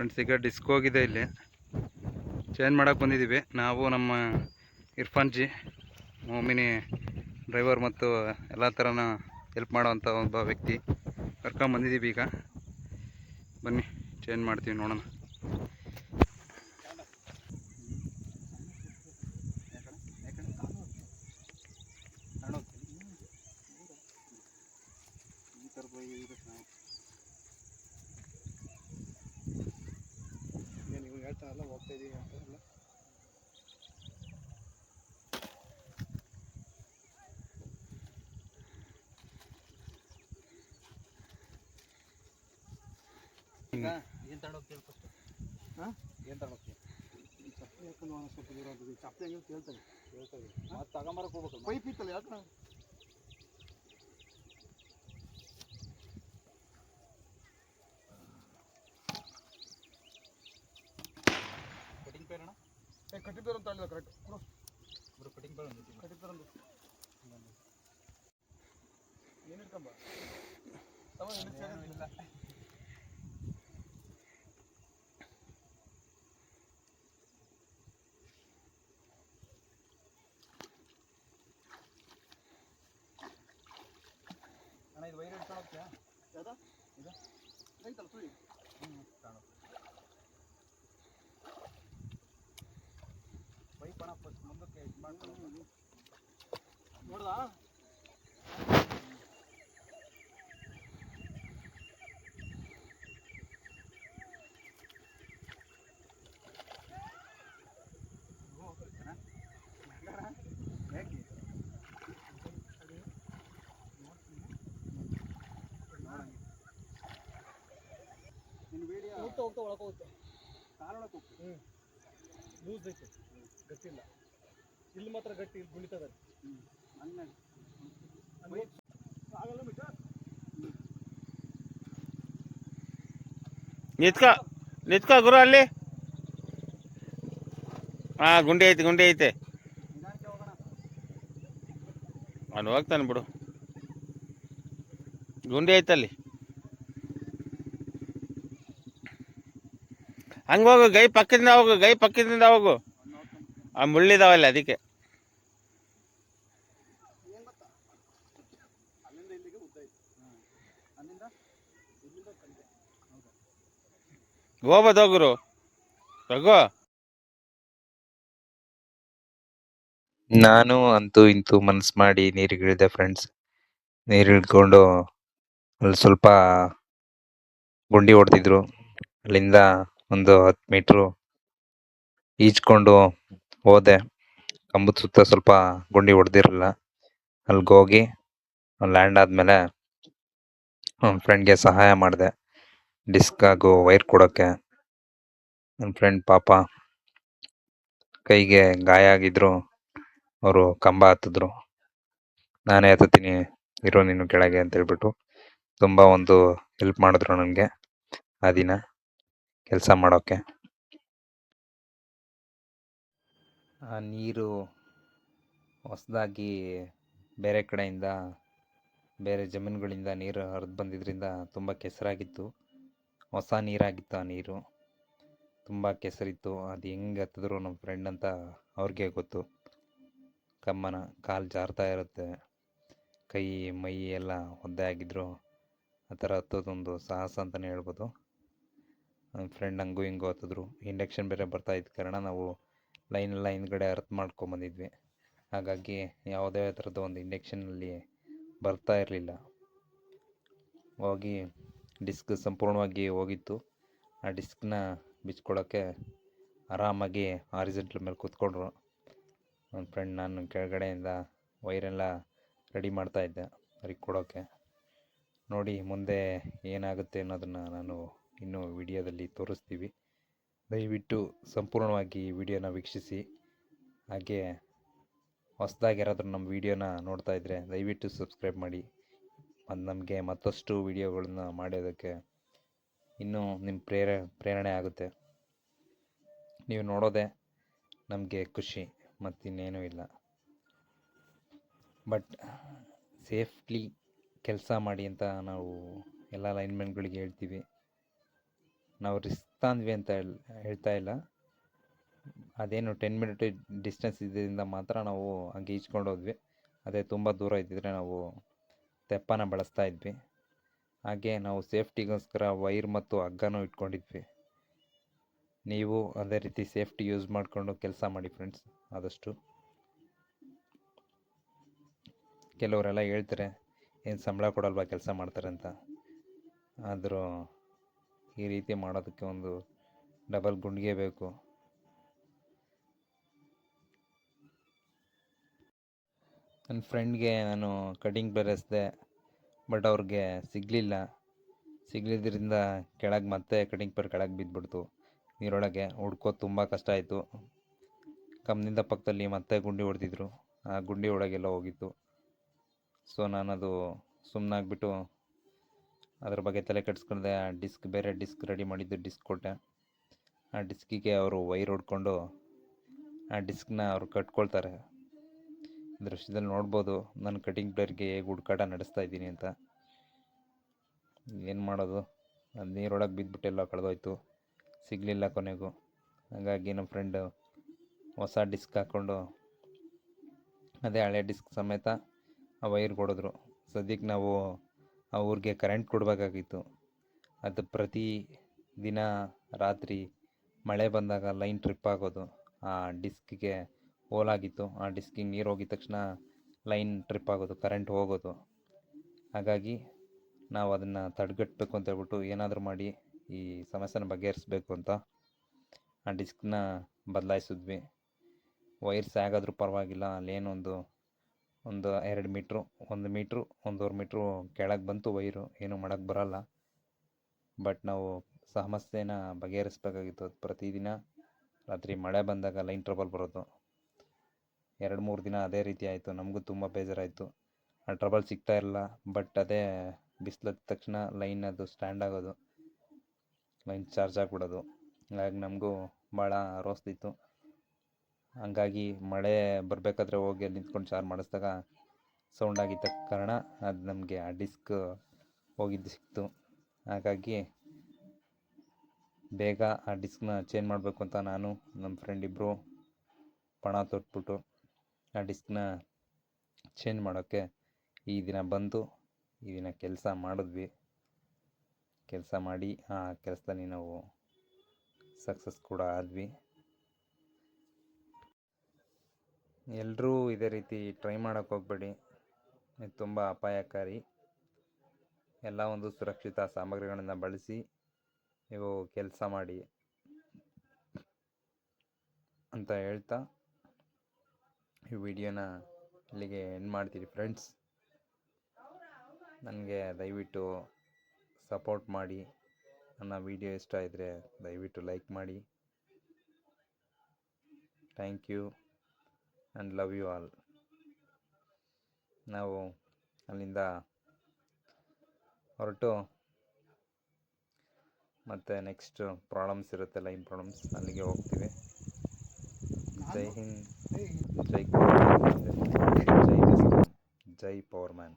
Friends ಈಗ disc ಹೋಗಿದೆ ಇಲ್ಲಿ. ಚೇಂಜ್ ಮಾಡೋಕೆ ಬಂದಿದ್ದೀವಿ ನಾವು ನಮ್ಮ ಇರ್ಫಾನ್ ಜಿ ಮೋಮಿನಿ ಡ್ರೈವರ್ ಮತ್ತು ಎಲ್ಲ ಥರನ ಹೆಲ್ಪ್ ಮಾಡೋವಂಥ ಒಬ್ಬ ವ್ಯಕ್ತಿ ಕರ್ಕೊಂಬಂದಿದ್ದೀವಿ ಈಗ. ಬನ್ನಿ ಚೇಂಜ್ ಮಾಡ್ತೀವಿ ನೋಡೋಣ. ಹೇಳ್ತಾರಲ್ಲ ಹೋಗ್ತಾ ಹೋಗ್ತೀವಿ ಏನು ಫಸ್ಟ್ ಹಾಂ ಏನು ತಗೊಂಡೋಗ್ತೀವಿ ಚಪ್ಪಲಿ ಹಾಕೊಂಡು ಸ್ವಲ್ಪ ದೂರ ಆಗ್ತದೆ ಚಪ್ಪಲಿ ಕೇಳ್ತದೆ ಮತ್ತೆ ತಗೊಂಬರಕ್ಕೆ ಹೋಗ್ಬೇಕು ಪೈಪ್ ಇತ್ತಲ್ಲ ಯಾಕೆ ಏ ಕಟ್ಟಿದ್ದಾರೆ ಅಂತ ಹೇಳಿಲ್ಲ ಕರೆಕ್ಟ್ ಕೊಡು ಬರೋ ಕಟಿಂಗ್ ಪೇರ್ ಒಂದು ಕಟ್ಟಿದ್ದಾರೆ ಒಂದು ಏನು ಇಟ್ಕೊಂಬ ತಮ್ಮ ಇಲ್ಲ ಅಣ್ಣ ಇದು ವೈರ್ ಹಿಡ್ಕೊಂಡು ಹೋಗ್ತೀಯಾ ಯಾವ್ದು ಇದು ಐತಲ್ಲ ಸುಳಿ ಹ್ಞೂ ತಗೊಂಡು ಪೈಪ್ ಅಣ್ಣ ಫಸ್ಟ್ ಮುಂದಕ್ಕೆ ಇದು ಮಾಡ್ಕೊಂಡು ನೋಡ್ದಾ ಹೋಗ್ತಾ ಹೋಗ್ತಾ ಒಳಗೆ ಹೋಗುತ್ತೆ. ಹೋಗ್ತೀವಿ ಹ್ಞೂ ಲೂಸ್ ಐತೆ. ಗಟ್ಟಿಲ್ಲ ಇಲ್ಲಿ ಮಾತ್ರ ಗಟ್ಟಿ ಗುಣಿತದ ನಿತ್ಕ ನಿತ್ಕ ಗುರು ಅಲ್ಲಿ? ಹಾ ಗುಂಡಿ ಐತೆ ಗುಂಡಿ ಐತೆ. ಅಲ್ಲಿ ಹೋಗ್ತಾನೆ ಬಿಡು. ಗುಂಡಿ ಐತಲ್ಲಿ ಹಂಗೆ ಹೋಗು, ಗೈ ಪಕ್ಕದಿಂದ ಹೋಗು, ಗೈ ಪಕ್ಕದಿಂದ ಹೋಗು. ಆ ಮುಳ್ಳಿದಾವಲ್ಲ ಅದಕ್ಕೆ. ಹೋಗ್ಬೋದೋಗ್ರು ರಘು ನಾನು ಅಂತೂ ಇಂತೂ ಮನ್ಸು ಮಾಡಿ ನೀರಿಗಿಳಿದೆ ಫ್ರೆಂಡ್ಸ್ ನೀರಿಳ್ಕೊಂಡು ಅಲ್ಲಿ ಸ್ವಲ್ಪ ಗುಂಡಿ ಹೊಡೆದಿದ್ರು. ಅಲ್ಲಿಂದ ಒಂದು ಹತ್ತು ಮೀಟ್ರು ಈಜ್ಕೊಂಡು ಹೋದೆ. ಕಂಬದ ಸುತ್ತ ಸ್ವಲ್ಪ ಗುಂಡಿ ಹೊಡೆದಿರಲಿಲ್ಲ. ಅಲ್ಲಿಗೆ ಹೋಗಿ ಲ್ಯಾಂಡ್ ಆದಮೇಲೆ ನನ್ನ ಫ್ರೆಂಡ್ಗೆ ಸಹಾಯ ಮಾಡಿದೆ. ಡಿಸ್ಕ್ ಹಾಗೂ ವೈರ್ ಕೊಡೋಕ್ಕೆ ನನ್ನ ಫ್ರೆಂಡ್ ಪಾಪ ಕೈಗೆ ಗಾಯ ಆಗಿದ್ರು. ಅವರು ಕಂಬ ಹತ್ತಿದ್ರು. ನಾನೇ ಹತ್ತೀನಿ ಇರೋ ನೀನು ಕೆಳಗೆ ಅಂತ ಹೇಳ್ಬಿಟ್ಟು ತುಂಬ ಒಂದು ಹೆಲ್ಪ್ ಮಾಡಿದ್ರು ನನಗೆ ಆ ದಿನ ಕೆಲಸ ಮಾಡೋಕ್ಕೆ ನೀರು ಹೊಸದಾಗಿ ಬೇರೆ ಕಡೆಯಿಂದ, ಬೇರೆ ಜಮೀನುಗಳಿಂದ ನೀರು ಹರಿದು ಬಂದಿದ್ದರಿಂದ ತುಂಬ ಕೆಸರಾಗಿತ್ತು. ಹೊಸ ನೀರಾಗಿತ್ತು ಆ ನೀರು. ತುಂಬ ಕೆಸರಿತ್ತು. ಅದು ಹೆಂಗೆ ಹತ್ತಿದ್ರು ನಮ್ಮ ಫ್ರೆಂಡ್ ಅಂತ ಅವ್ರಿಗೆ ಗೊತ್ತು. ಕಮ್ಮನ ಕಾಲು ಜಾರ್ತಾ ಇರುತ್ತೆ. ಕೈ, ಮೈ ಎಲ್ಲ ಒದ್ದೆ ಆಗಿದ್ರು. ಆ ಥರ ಹತ್ತೋದೊಂದು ಸಾಹಸ ಅಂತಲೇ ಹೇಳ್ಬೋದು. ನನ್ನ ಫ್ರೆಂಡ್ ಹಂಗೂ ಹಿಂಗೂ ಹತ್ತಿದ್ರು. ಇಂಡಕ್ಷನ್ ಬೇರೆ ಬರ್ತಾ ಇದ್ದ ಕಾರಣ ನಾವು ಲೈನೆಲ್ಲ ಹಿಂದ್ಗಡೆ ಅರ್ತ್ ಮಾಡ್ಕೊಂಬಂದಿದ್ವಿ. ಹಾಗಾಗಿ ಯಾವುದೇ ಥರದ ಒಂದು ಇಂಡಕ್ಷನಲ್ಲಿ ಬರ್ತಾ ಇರಲಿಲ್ಲ. ಹೋಗಿ ಡಿಸ್ಕ್ ಸಂಪೂರ್ಣವಾಗಿ ಹೋಗಿತ್ತು. ಆ ಡಿಸ್ಕ್ನ ಬಿಚ್ಕೊಳ್ಳೋಕ್ಕೆ ಆರಾಮಾಗಿ ಆರಿಜೆಂಟ್ಲ್ ಮೇಲೆ ಕೂತ್ಕೊಂಡ್ರು. ನನ್ನ ಫ್ರೆಂಡ್ ನಾನು ಕೆಳಗಡೆಯಿಂದ ವೈರೆಲ್ಲ ರೆಡಿ ಮಾಡ್ತಾ ಇದ್ದೆ ಅವ್ರಿಗೆ ಕೊಡೋಕ್ಕೆ ನೋಡಿ ಮುಂದೆ ಏನಾಗುತ್ತೆ ಅನ್ನೋದನ್ನು ನಾನು ಇನ್ನೂ ವಿಡಿಯೋದಲ್ಲಿ ತೋರಿಸ್ತೀವಿ. ದಯವಿಟ್ಟು ಸಂಪೂರ್ಣವಾಗಿ ಈ ವಿಡಿಯೋನ ವೀಕ್ಷಿಸಿ. ಹಾಗೆ ಹೊಸದಾಗಿ ಯಾರಾದರೂ ನಮ್ಮ ವಿಡಿಯೋನ ನೋಡ್ತಾ ಇದ್ದರೆ ದಯವಿಟ್ಟು ಸಬ್ಸ್ಕ್ರೈಬ್ ಮಾಡಿ. ಮತ್ತು ನಮಗೆ ಮತ್ತಷ್ಟು ವಿಡಿಯೋಗಳನ್ನ ಮಾಡೋದಕ್ಕೆ ಇನ್ನೂ ನಿಮ್ಮ ಪ್ರೇರ, ಪ್ರೇರಣೆ ಆಗುತ್ತೆ. ನೀವು ನೋಡೋದೇ ನಮಗೆ ಖುಷಿ ಮತ್ತಿನ್ನೇನೂ ಇಲ್ಲ. ಬಟ್ ಸೇಫ್ಲಿ ಕೆಲಸ ಮಾಡಿ ಅಂತ ನಾವು ಎಲ್ಲ ಲೈನ್ಮೆನ್ಗಳಿಗೆ ಹೇಳ್ತೀವಿ. ನಾವು ರಿಸ್ಕ್ ತಂದ್ವಿ ಅಂತ ಹೇಳ್, ಹೇಳ್ತಾ ಇಲ್ಲ. ಅದೇನು ಟೆನ್ ಮಿನಿಟ್ ಡಿಸ್ಟೆನ್ಸ್ ಇದ್ದರಿಂದ ಮಾತ್ರ ನಾವು ಹಂಗೆ ಈಜ್ಕೊಂಡು ಹೋದ್ವಿ. ಅದೇ ತುಂಬ ದೂರ ಇದ್ದಿದ್ರೆ ನಾವು ತೆಪ್ಪನ ಬಳಸ್ತಾ ಇದ್ವಿ. ಹಾಗೆ ನಾವು ಸೇಫ್ಟಿಗೋಸ್ಕರ ವೈರ್ ಮತ್ತು ಹಗ್ಗನೂ ಇಟ್ಕೊಂಡಿದ್ವಿ. ನೀವು ಅದೇ ರೀತಿ ಸೇಫ್ಟಿ ಯೂಸ್ ಮಾಡಿಕೊಂಡು ಕೆಲಸ ಮಾಡಿ ಫ್ರೆಂಡ್ಸ್, ಆದಷ್ಟು. ಕೆಲವರೆಲ್ಲ ಹೇಳ್ತಾರೆ, ಏನು ಸಂಬಳ ಕೊಡಲ್ವಾ ಕೆಲಸ ಮಾಡ್ತಾರೆ ಅಂತ. ಆದರೂ ಈ ರೀತಿ ಮಾಡೋದಕ್ಕೆ ಒಂದು ಡಬಲ್ ಗುಂಡಿಗೆ ಬೇಕು. ನನ್ನ ಫ್ರೆಂಡ್ಗೆ ನಾನು ಕಟಿಂಗ್ ಬೆರೆಸಿದೆ, ಬಟ್ ಅವ್ರಿಗೆ ಸಿಗಲಿಲ್ಲ. ಸಿಗ್ಲಿದ್ದರಿಂದ ಕೆಳಗೆ ಮತ್ತೆ ಕಟಿಂಗ್ ಪೇರ್ ಕೆಳಗೆ ಬಿದ್ದುಬಿಡ್ತು ನೀರೊಳಗೆ ಹುಡ್ಕೋ ತುಂಬ ಕಷ್ಟ ಆಯಿತು. ಕಮ್ಮಿಂದ ಪಕ್ಕದಲ್ಲಿ ಮತ್ತೆ ಗುಂಡಿ ಹೊಡೆದಿದ್ರು. ಆ ಗುಂಡಿ ಒಳಗೆಲ್ಲ ಹೋಗಿತ್ತು. ಸೊ ನಾನದು ಸುಮ್ಮನಾಗ್ಬಿಟ್ಟು ಅದ್ರ ಬಗ್ಗೆ ತಲೆ ಕೆಡಿಸ್ಕೊಂಡೆ, ಆ ಡಿಸ್ಕ್ ಬೇರೆ ಡಿಸ್ಕ್ ರೆಡಿ ಮಾಡಿದ್ದು ಡಿಸ್ಕ್ ಕೊಟ್ಟೆ. ಆ ಡಿಸ್ಕಿಗೆ ಅವರು ವೈರ್ ಹೊಡ್ಕೊಂಡು ಆ ಡಿಸ್ಕ್ನ ಅವರು ಕಟ್ಕೊಳ್ತಾರೆ. ದೃಶ್ಯದಲ್ಲಿ ನೋಡ್ಬೋದು ನಾನು ಕಟಿಂಗ್ ಪ್ಲೇರ್ಗೆ ಹೇಗೆ ಹುಡುಕಾಟ ನಡೆಸ್ತಾ ಇದ್ದೀನಿ ಅಂತ. ಏನು ಮಾಡೋದು? ಅದು ನೀರೊಳಗೆ ಬಿದ್ದುಬಿಟ್ಟೆಲ್ಲ ಕಳೆದೋಯ್ತು. ಸಿಗಲಿಲ್ಲ ಕೊನೆಗೂ. ಹಾಗಾಗಿ ನಮ್ಮ ಫ್ರೆಂಡು ಹೊಸ ಡಿಸ್ಕ್ ಹಾಕ್ಕೊಂಡು ಅದೇ ಹಳೆ ಡಿಸ್ಕ್ ಸಮೇತ ಆ ವೈರ್ ಕೊಡಿದ್ರು ಸದ್ಯಕ್ಕೆ ನಾವು ಆ ಊರಿಗೆ ಕರೆಂಟ್ ಕೊಡಬೇಕಾಗಿತ್ತು. ಅದು ಪ್ರತಿ ದಿನ ರಾತ್ರಿ ಮಳೆ ಬಂದಾಗ ಲೈನ್ ಟ್ರಿಪ್ ಆಗೋದು. ಆ ಡಿಸ್ಕಿಗೆ ಹೋಲಾಗಿತ್ತು. ಆ ಡಿಸ್ಕಿಗೆ ನೀರು ಹೋಗಿದ ತಕ್ಷಣ ಲೈನ್ ಟ್ರಿಪ್ ಆಗೋದು ಕರೆಂಟ್ ಹೋಗೋದು. ಹಾಗಾಗಿ ನಾವು ಅದನ್ನು ತಡೆಗಟ್ಟಬೇಕು ಅಂತ ಹೇಳ್ಬಿಟ್ಟು ಏನಾದರೂ ಮಾಡಿ ಈ ಸಮಸ್ಯೆನ ಬಗೆಹರಿಸ್ಬೇಕು ಅಂತ ಆ ಡಿಸ್ಕ್ನ ಬದಲಾಯಿಸಿದ್ವಿ. ವೈರ್ಸ್ ಹೇಗಾದ್ರೂ ಪರವಾಗಿಲ್ಲ, ಅಲ್ಲೇನೊಂದು ಒಂದು ಎರಡು ಮೀಟ್ರು, ಒಂದು ಮೀಟ್ರು, ಒಂದೂವರೆ ಮೀಟ್ರು ಕೆಳಗೆ ಬಂತು ವೈರು, ಏನು ಮಾಡೋಕ್ಕೆ ಬರೋಲ್ಲ. ಬಟ್ ನಾವು ಸಮಸ್ಯೆನ ಬಗೆಹರಿಸ್ಬೇಕಾಗಿತ್ತು. ಅದು ಪ್ರತಿದಿನ ರಾತ್ರಿ ಮಳೆ ಬಂದಾಗ ಲೈನ್ ಟ್ರಬಲ್ ಬರೋದು. ಎರಡು, ಮೂರು ದಿನ ಅದೇ ರೀತಿ ಆಯಿತು. ನಮಗೂ ತುಂಬ ಬೇಜಾರಾಯಿತು. ಆ ಟ್ರಬಲ್ ಸಿಗ್ತಾ ಇರಲ್ಲ. ಬಟ್ ಅದೇ ಬಿಸಿಲದ ತಕ್ಷಣ ಲೈನ್ ಅದು ಸ್ಟ್ಯಾಂಡ್ ಆಗೋದು. ಲೈನ್ ಚಾರ್ಜ್ ಆಗಿಬಿಡೋದು. ಹಾಗಾಗಿ ನಮಗೂ ಭಾಳ ರೋಸ್ತಿತ್ತು ಹಂಗಾಗಿ ಮಳೆ ಬರಬೇಕಾದ್ರೆ ಹೋಗಿ ಅಲ್ಲಿ ನಿಂತ್ಕೊಂಡು ಚಾರ್ಜ್ ಮಾಡಿಸಿದಾಗ ಸೌಂಡ್ ಆಗಿದ್ದ ಕಾರಣ ಅದು ನಮಗೆ ಆ ಡಿಸ್ಕ್ ಹೋಗಿದ್ದು ಸಿಕ್ತು. ಹಾಗಾಗಿ ಬೇಗ ಆ ಡಿಸ್ಕ್ನ ಚೇಂಜ್ ಮಾಡಬೇಕು ಅಂತ ನಾನು, ನಮ್ಮ ಫ್ರೆಂಡ್ ಇಬ್ಬರು ಪಣ ತೊಟ್ಬಿಟ್ಟು ಆ ಡಿಸ್ಕ್ನ ಚೇಂಜ್ ಮಾಡೋಕ್ಕೆ ಈ ದಿನ ಬಂದು ಈ ದಿನ ಕೆಲಸ ಮಾಡಿದ್ವಿ. ಕೆಲಸ ಮಾಡಿ ಆ ಕೆಲಸದಲ್ಲಿ ನಾವು ಸಕ್ಸಸ್ ಕೂಡ ಆದ್ವಿ. ಎಲ್ಲರೂ ಇದೇ ರೀತಿ ಟ್ರೈ ಮಾಡೋಕ್ಕೆ ಹೋಗಬೇಡಿ. ಇದು ತುಂಬ ಅಪಾಯಕಾರಿ. ಎಲ್ಲ ಒಂದು ಸುರಕ್ಷಿತ ಸಾಮಗ್ರಿಗಳನ್ನು ಬಳಸಿ ನೀವು ಕೆಲಸ ಮಾಡಿ ಅಂತ ಹೇಳ್ತಾ ಈ ವಿಡಿಯೋನ ಇಲ್ಲಿಗೆ ಎಂಡ್ ಮಾಡ್ತೀರಿ ಫ್ರೆಂಡ್ಸ್ ನನಗೆ ದಯವಿಟ್ಟು ಸಪೋರ್ಟ್ ಮಾಡಿ. ನನ್ನ ವಿಡಿಯೋ ಇಷ್ಟ ಇದ್ದರೆ ದಯವಿಟ್ಟು ಲೈಕ್ ಮಾಡಿ. Thank you and love you all ನಾವು ಅಲ್ಲಿಂದ ಹೊರಟು. ಮತ್ತು ನೆಕ್ಸ್ಟ್ ಪ್ರಾಬ್ಲಮ್ಸ್ ಇರುತ್ತೆ ಲೈನ್ ಪ್ರಾಬ್ಲಮ್ಸ್ ಅಲ್ಲಿಗೆ ಹೋಗ್ತೀವಿ. ಜೈ Hind. Jai Jai power man.